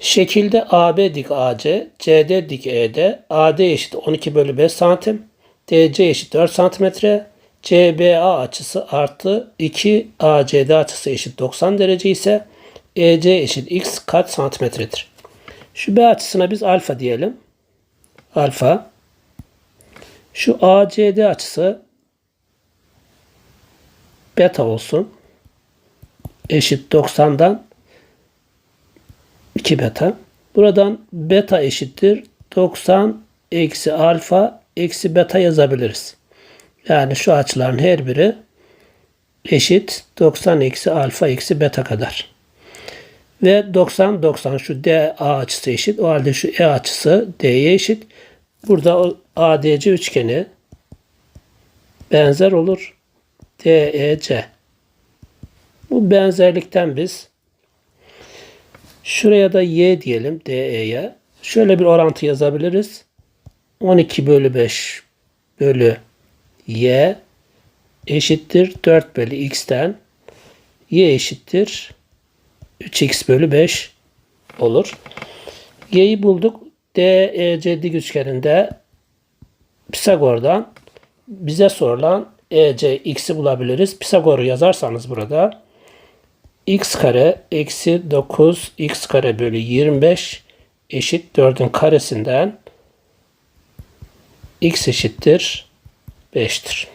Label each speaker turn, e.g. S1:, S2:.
S1: Şekilde AB dik AC, CD dik ED, AD eşit 12 bölü 5 santim, DC eşit 4 santimetre, CBA açısı artı 2 ACD açısı eşit 90 derece ise EC eşit x kaç santimetredir? Şu B açısına biz alfa diyelim. Alfa. Şu ACD açısı beta olsun. Eşit 90'dan 2 beta. Buradan beta eşittir 90 eksi alfa eksi beta yazabiliriz. Yani şu açıların her biri eşit 90 eksi alfa eksi beta kadar. Ve 90 90 şu DA açısı eşit. O halde şu E açısı D'ye eşit. Burada ADC üçgeni benzer olur. DEC. Bu benzerlikten biz şuraya da Y diyelim DE'ye. Şöyle bir orantı yazabiliriz. 12 bölü 5 bölü Y eşittir 4 bölü X'ten Y eşittir 3x bölü 5 olur. Y'yi bulduk. DEC dik üçgeninde Pisagor'dan bize sorulan EC x'i bulabiliriz. Pisagor'u yazarsanız burada x kare eksi 9 x kare bölü 25 eşit 4'ün karesinden x eşittir 5'tir.